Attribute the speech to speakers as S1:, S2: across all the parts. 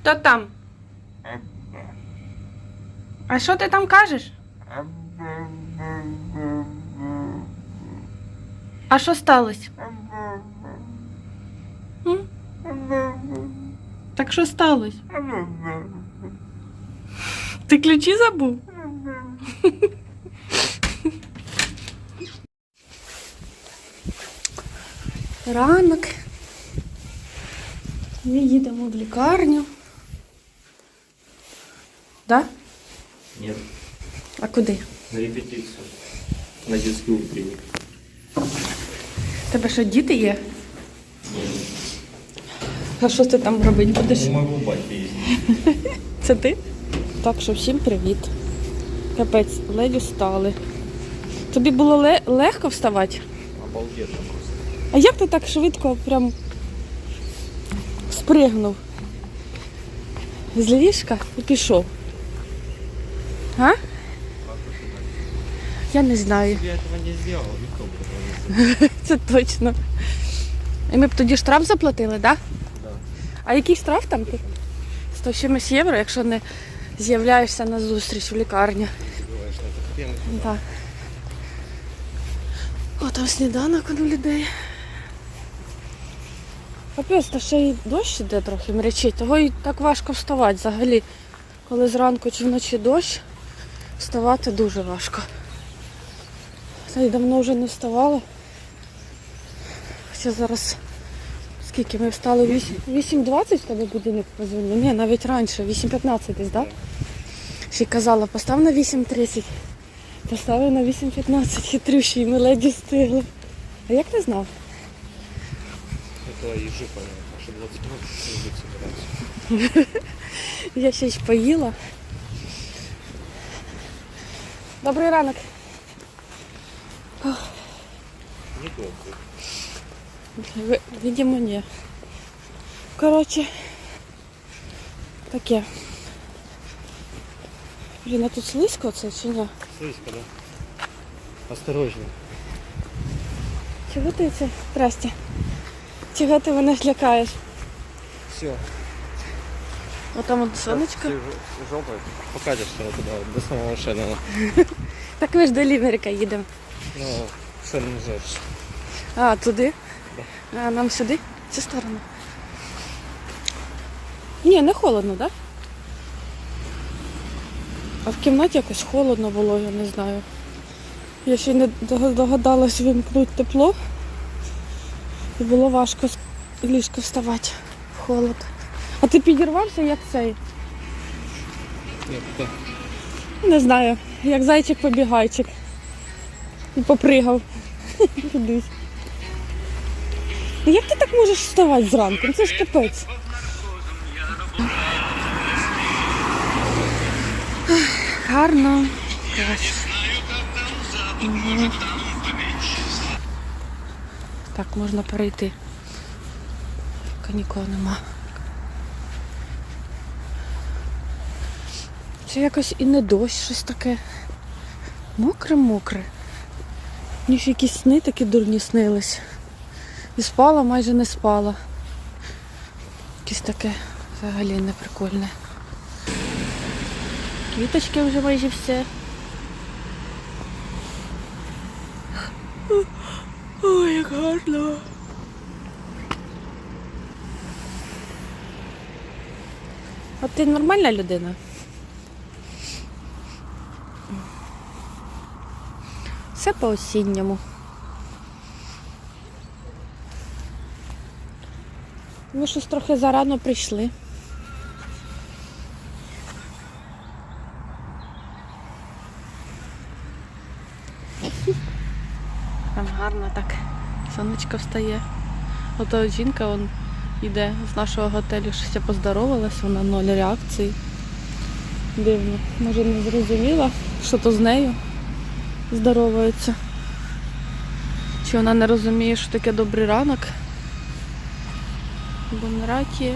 S1: Хто там? А що ти там кажеш? А що сталося? М? Так що сталося? Ти ключі забув? Ранок. Ми їдемо в лікарню. Да?
S2: Нет,
S1: А куди?
S2: на репетицию. На детский утренник.
S1: Тебе що, діти є? Ні. А що ти там робити будеш?
S2: У моего батя есть.
S1: Це ти? Так що всім привіт. Капець, ледь устали. Тобі було ле- легко вставати?
S2: Обалденно просто.
S1: А як ти так швидко прям спригнув з ліжка і пішов? А? Я не знаю.
S2: Я этого не сделал, никто бы этого не сделал.
S1: Це точно. І ми б тоді штраф заплатили, так? Да?
S2: Да.
S1: А який штраф там? 100 чимось євро, якщо не з'являєшся на зустріч в лікарні.
S2: Бываешь на этот хрен.
S1: Так. О, там сніданок у людей. Капець, та ще й дощ іде трохи мрячить, того і так важко вставати взагалі. Коли зранку чи вночі дощ, вставати дуже важко. Й давно вже не вставала. Хоча зараз скільки ми встали? Вісім- 8.20 в тебе будинок позвонив? Ні, навіть раніше, 8.15 десь, так? Да? Ще й казала, постав на 8.30. Поставив на 8.15 хитрющий, ми ледь встигли. А як ти знав?
S2: Это понятно, что 20 минут не собираться.
S1: Я ще й поїла. Добрий ранок.
S2: Недолго.
S1: Ви- Видимо, ні. Коротше, таке. Блін, а тут слизько це чи ні?
S2: Слизко, да? Осторожно.
S1: Чого ти це? Здрасте. Чого ти мене лякаєш?
S2: Все.
S1: Отам от сонечко.
S2: Жопа. Покатишься вот туда, вот, до самого Шеннона.
S1: Так ми ж до Лімерика їдемо.
S2: Ну, Шеннон жертв.
S1: А, туди? А нам сюди? Цю сторону. Ні, не холодно, так? Да? А в кімнаті якось холодно було, я не знаю. Я ще не догадалась вимкнути тепло. І було важко з ліжка вставати холод. А ти підірвався, як цей?
S2: Да.
S1: Не знаю, як зайчик-побігайчик. І попригав. Ну, Як ти так можеш вставати зранку? Ну, Це ж капець. Гарно. Так, можна перейти. Нікого нема. Це якось і не дощ, щось таке. Мокре-мокре. Ще якісь сни такі дурні снились. І спала, майже не спала. Якесь таке взагалі неприкольне. Квіточки вже майже все. Ой, як гарно. А ти нормальна людина? Все по осінньому. Ми щось трохи зарано прийшли. Там гарно так. Сонечко встає. Ото жінка он йде з нашого готелю, щось я поздоровалась, вона ноль реакції. Дивно. Може не зрозуміла, що то з нею здороваються. Чи вона не розуміє, що таке добрий ранок? Бо Еміраті.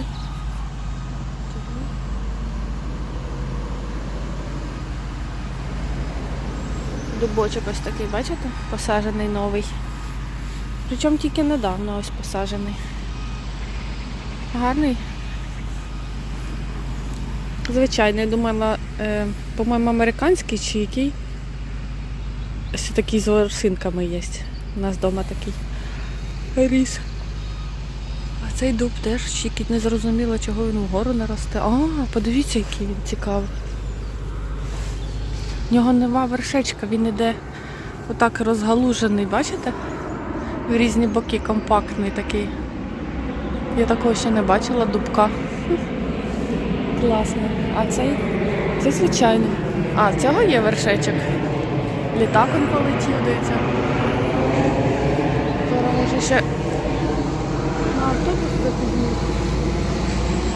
S1: Дубочок ось такий, бачите? Посаджений новий. Причому тільки недавно ось посаджений. Гарний. Звичайно, я думала, е, по-моєму, американський чи який. Ще такий з ворсинками є. У нас вдома такий ріс. А цей дуб теж щікить, не зрозуміло, чого він вгору не росте. А, подивіться, який він цікавий. В нього нема вершечка, він іде отак розгалужений, бачите? В різні боки компактний такий. Я такого ще не бачила дубка. Класно. А цей? Це звичайно. А, цього є вершечок. Літак он полетів, дивіться. Зараз може ще на автобус підійти.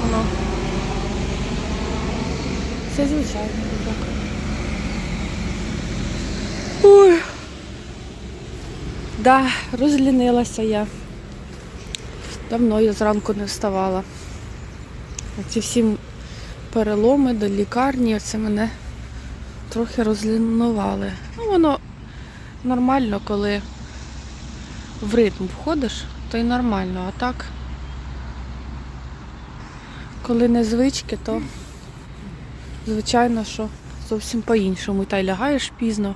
S1: Воно. Це звичайно дубок. Ой. Да, розлінилася я. Давно я зранку не вставала. Ці всі переломи до лікарні, це мене трохи розлінували. Воно нормально, коли в ритм входиш, то й нормально. А так, коли не звички, то звичайно, що зовсім по-іншому. Та й лягаєш пізно.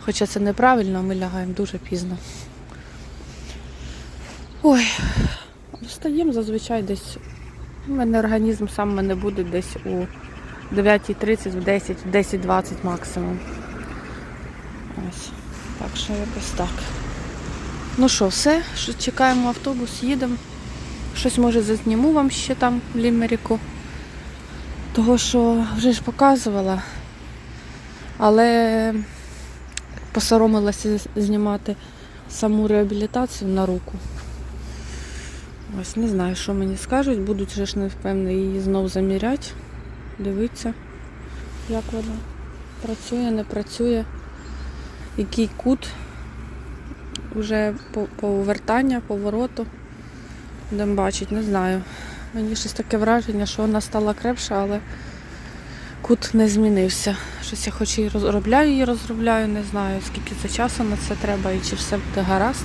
S1: Хоча це неправильно, ми лягаємо дуже пізно. Ой, встаємо зазвичай десь. У мене організм сам мене буде десь у 9.30, в 10, в 10.20 максимум. Ось. Так що якось так. Ну що, все, що чекаємо автобус, їдемо. Щось може зазніму вам ще там в Лімеріку. Того, що вже ж показувала. Але посоромилася знімати саму реабілітацію на руку. Ось не знаю, що мені скажуть. Будуть же ж напевно її знов заміряти. Дивитися, як вона працює, не працює. Який кут вже по повертання, повороту. Будемо бачити, не знаю. Мені щось таке враження, що вона стала крепша, але кут не змінився. Щось я хоч і розробляю її, розробляю, не знаю, скільки це часу на це треба і чи все буде гаразд.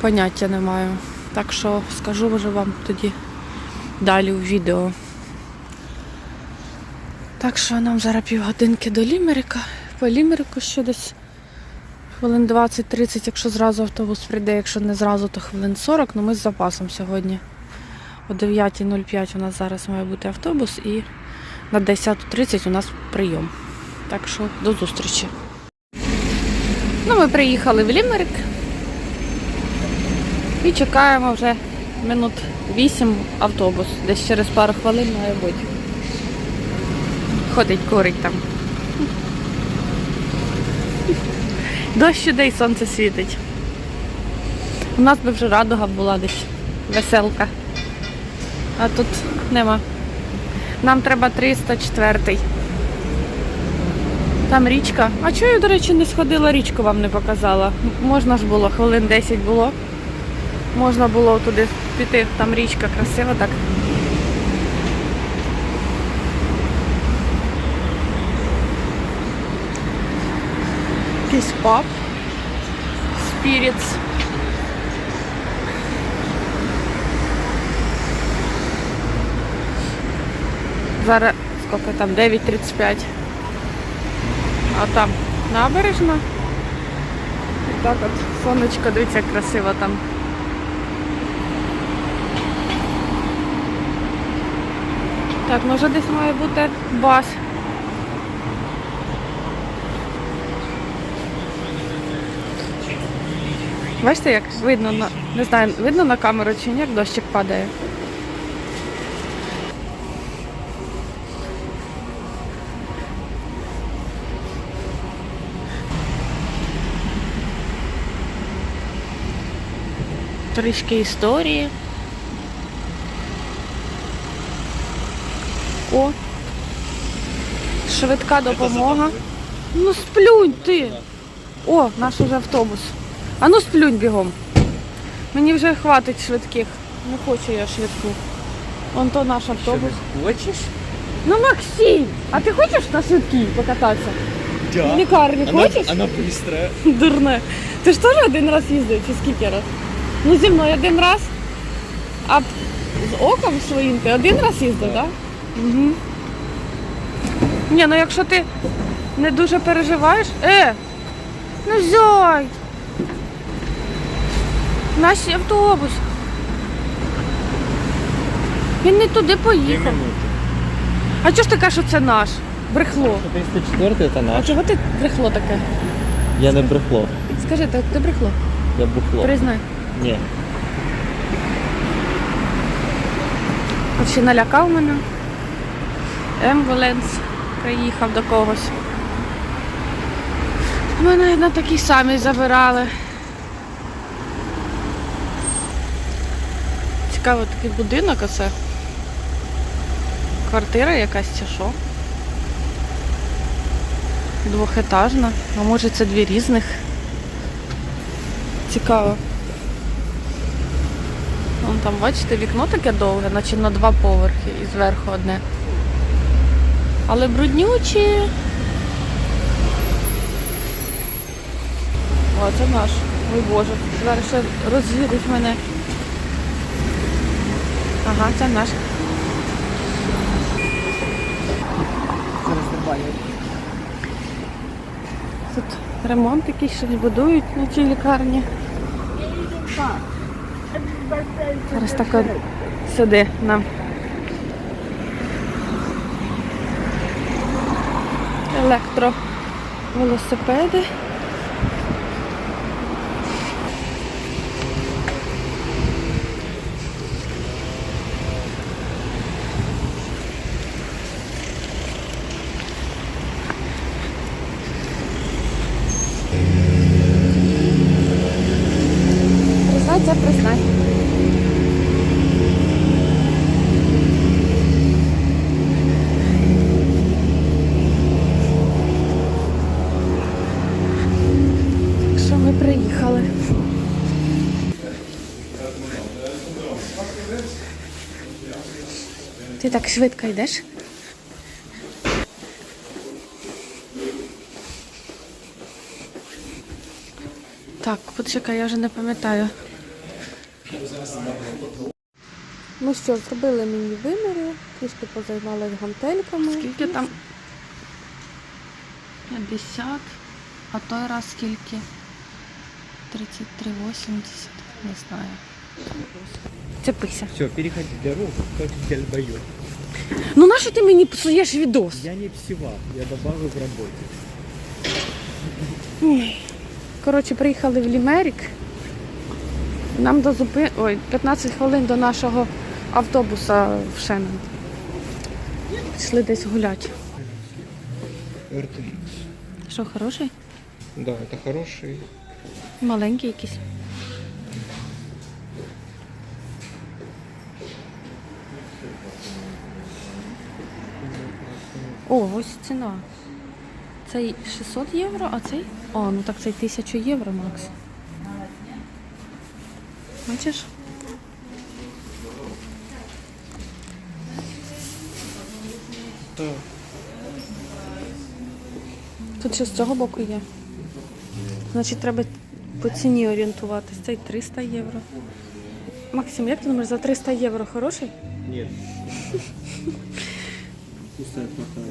S1: Поняття не маю. Так що скажу вже вам тоді далі у відео. Так що нам зараз півгодинки до Лімерика. По Лімерику ще десь хвилин 20-30, якщо зразу автобус прийде, якщо не зразу, то хвилин 40, ну ми з запасом сьогодні. О 9.05 у нас зараз має бути автобус і на 10.30 у нас прийом. Так що до зустрічі. Ну, ми приїхали в Лімерик. І чекаємо вже минут 8 автобус. Десь через пару хвилин має бути. Ходить, курить там. Дощ іде і сонце світить. У нас би вже радуга була десь. Веселка. А тут нема. Нам треба 304. Там річка. А чого я, до речі, не сходила, річку вам не показала. Можна ж було, хвилин 10 було. Можна було туди піти, там річка красива так. Якийсь паб. Spirits. Зараз скільки там? 9.35. А там набережна. І так от сонечко, дивіться, красиво там. Так, може десь має бути бас. Бачите, як видно на не знаю, видно на камеру чи ні, як дощик падає. Трішки історії. О. Швидка допомога. Ну сплюнь ти. О, наш уже автобус. А ну сплюнь бігом. Мені вже хватить швидких. Не хочу я швидку. Вон то наш автобус.
S2: Хочеш?
S1: Ну Максим, а ти хочеш на швидкій покататися? В
S2: Да.
S1: лікарні хочеш?
S2: Она быстрая.
S1: Дурне. Ти ж теж один раз їздив чи скільки раз? Ну зі мною один раз. А з оком своїм ти один раз їздив, так? Да? Угу. Ні, ну якщо ти не дуже переживаєш. Е! Ну зой! Наш автобус. Він не туди поїхав. А чого ж ти кажеш, що це наш? Брехло.
S3: 304 это
S1: А
S3: наш.
S1: чого ти брехло таке?
S3: Я не брехло.
S1: Скажи, ти, ти брехло?
S3: Я бухло.
S1: Признай.
S3: Ні.
S1: От ще налякав мене. Ембуленс приїхав до когось. Мене на такій самій забирали. Цікаво такий будинок оце. Квартира якась чи що? Двохетажна. А може це дві різних. Цікаво. Вон там, бачите, вікно таке довге, наче на два поверхи і зверху одне. Але бруднючі. О, це наш. Ой Боже, зараз ще розвідуть мене. Ага, це наш. Тут ремонт якийсь щось будують на цій лікарні. Зараз так сюди нам. Електровелосипеди. Це признай. Що ми приїхали. Ти так швидко йдеш? Так, почекай, я вже не пам'ятаю. Ну що, зробили мені виміри, трішки позаймалися гантельками. Скільки там? 50, а той раз скільки? 33,80, не знаю. Цепися.
S3: Все, переходи дорогу, как дельбоёб.
S1: Ну нащо ти мені псуєш відос?
S3: Я не псевал, я добавлю в работе.
S1: Коротше, приїхали в Лімерік. Нам до зупи... Ой, 15 хвилин до нашого автобуса в Шеннон. Пішли десь гуляти.
S2: RTX.
S1: Що, хороший?
S2: Да, это хороший.
S1: Маленький якийсь. О, ось ціна. Цей 600 євро, а цей? О, ну так цей 1000 євро, Макс. Бачиш? Тут ще з цього боку є. Значить, треба по ціні орієнтуватись. Цей 300 євро. Максим, як ти думаєш, за 300 євро хороший?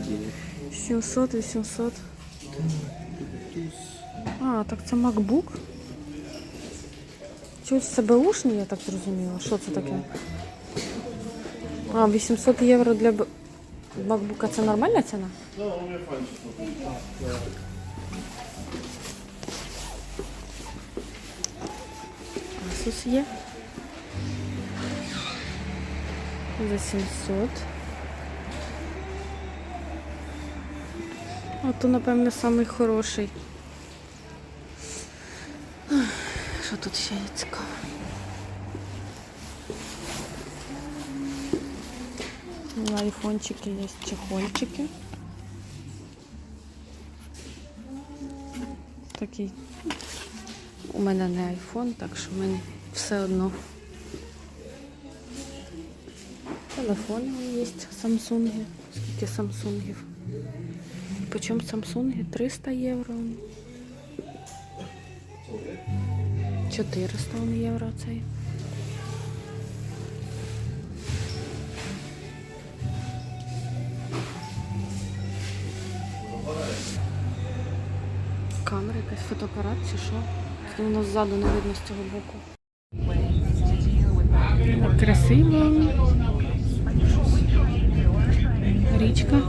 S3: Денег.
S1: 700, 800. А, так це MacBook. Чуть це беушний, я так зрозуміла. Що це таке? А, 800 євро для MacBook це нормальна ціна? Asus є. За 700. А то, напевно, самий хороший. Що тут ще є цікаво? Айфончики є чехольчики. Такий. У мене не айфон, так що мені все одно. Телефони є, самсунги. Скільки самсунгів? Почем Samsung? 300 євро. 400 євро цей. Фотоапарат чи що. Тільки Воно ззаду не видно з цього боку. Красиво. Річка.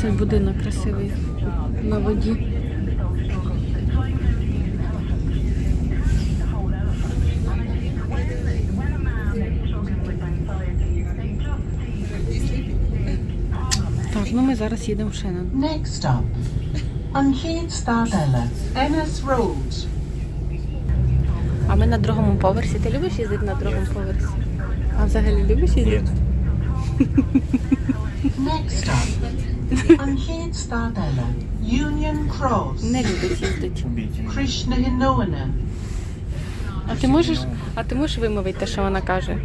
S1: Цей будинок красивий на воді. Так, ну ми зараз їдемо в Шеннон.
S4: Next stop, Unheed Stardella, Ennis Road.
S1: А ми на другому поверсі. Ти любиш їздити на другому поверсі? А взагалі любиш їздити?
S4: Next stop, Unheed Stardella, Union Cross,
S1: Не любить їздити.
S4: Krishna Hinoana.
S1: А ти можеш, а ти можеш вимовити те, що вона каже?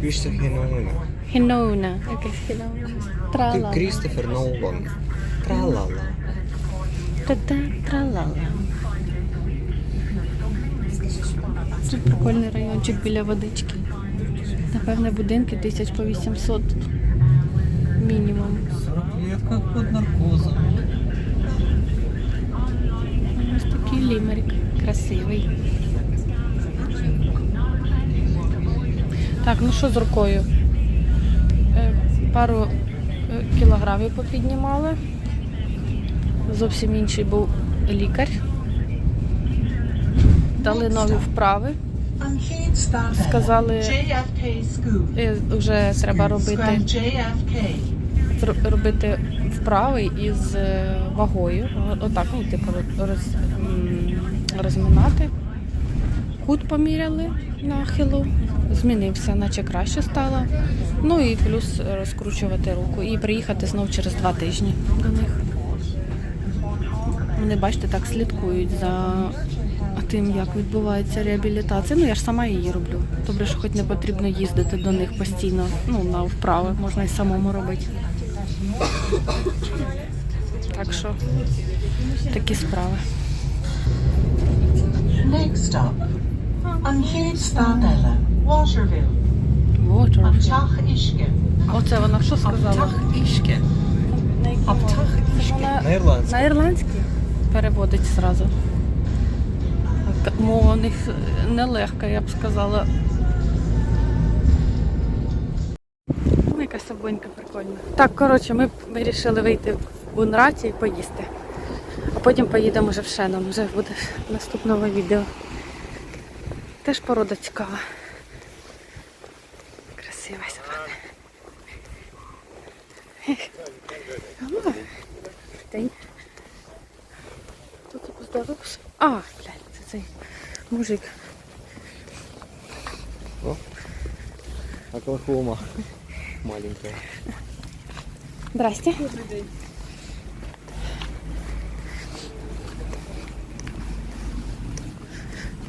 S2: Крістофер Нолан.
S1: Хіноуна. Якась хіноуна. Трала.
S2: Крістофер Нолан. Тралала.
S1: Та-та, тралала. Тут прикольний райончик біля водички. Напевне, будинки тисяч по 800 мінімум.
S3: 40 лет как под наркозом.
S1: Ось такий лімерик. Красивий. Так, ну що з рукою? Е, Пару е, кілограмів попіднімали. Зовсім інший був лікар. Дали нові вправи. Сказали, е, вже треба робити, робити вправи із е, вагою. Отак, ну, типу, роз, розминати. Кут поміряли нахилу, змінився, наче краще стало. Ну і плюс розкручувати руку. І приїхати знов через два тижні до них. Вони, бачите, так слідкують за тим, як відбувається реабілітація. Ну я ж сама її роблю. Добре, що хоч не потрібно їздити до них постійно. Ну, на вправи можна і самому робити. Так що такі справи.
S4: Next stop, Waterville.
S1: Оце вона що сказала?
S3: Ішке. Аптах
S1: Вона
S2: На ірландській.
S1: на ірландський переводить зразу. Мова у них нелегка, я б сказала. Ну, якась собонька прикольна. Так, коротше, ми вирішили вийти в Бунраті і поїсти. А потім поїдемо вже в Шенон, вже буде наступного відео. Теж порода цікава. Красива собака. День. Поздоровався? А, блядь, це цей мужик.
S2: О, Оклахома. Маленькая.
S1: Здрасте.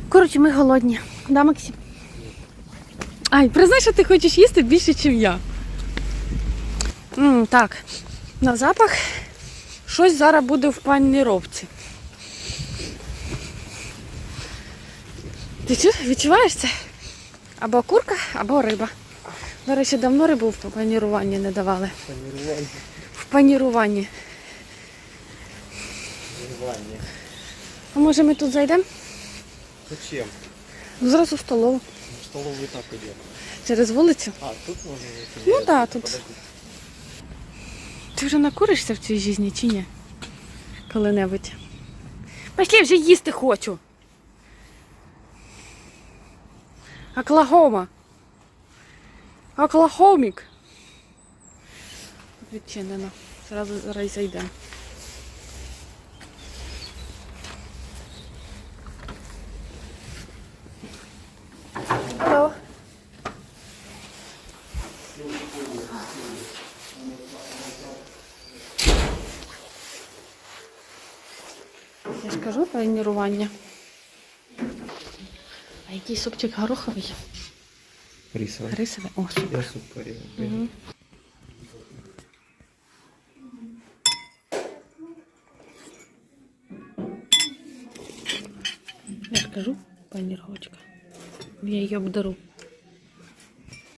S1: Коротше, ми голодні. Да, Максим? Ай, признай, що ти хочеш їсти більше, ніж я. М, так, на запах щось зараз буде в паніровці. Ти відчуваєш це? Або курка, або риба. До речі, давно рибу в паніруванні не давали. В паніруванні. Паніруванні. А може ми тут зайдемо?
S2: Зачем?
S1: Ну, Зразу в столову.
S2: В столовую так идет.
S1: Через вулицю.
S2: А, тут можно зайти?
S1: Ну да, тут.
S2: подожди.
S1: Ти вже накуришся в цій житті чи ні? Коли-небудь. Пошли вже їсти хочу. Оклахома. Оклахомік. Відчинено. Зразу зараз зайдемо. Hello. Я ж кажу панірування. А який супчик гороховий?
S2: Рисовый.
S1: Рисовий? О, супер.
S2: Я суп порезал.
S1: Мгм. Я ж кажу, панірочка. Я її обдару.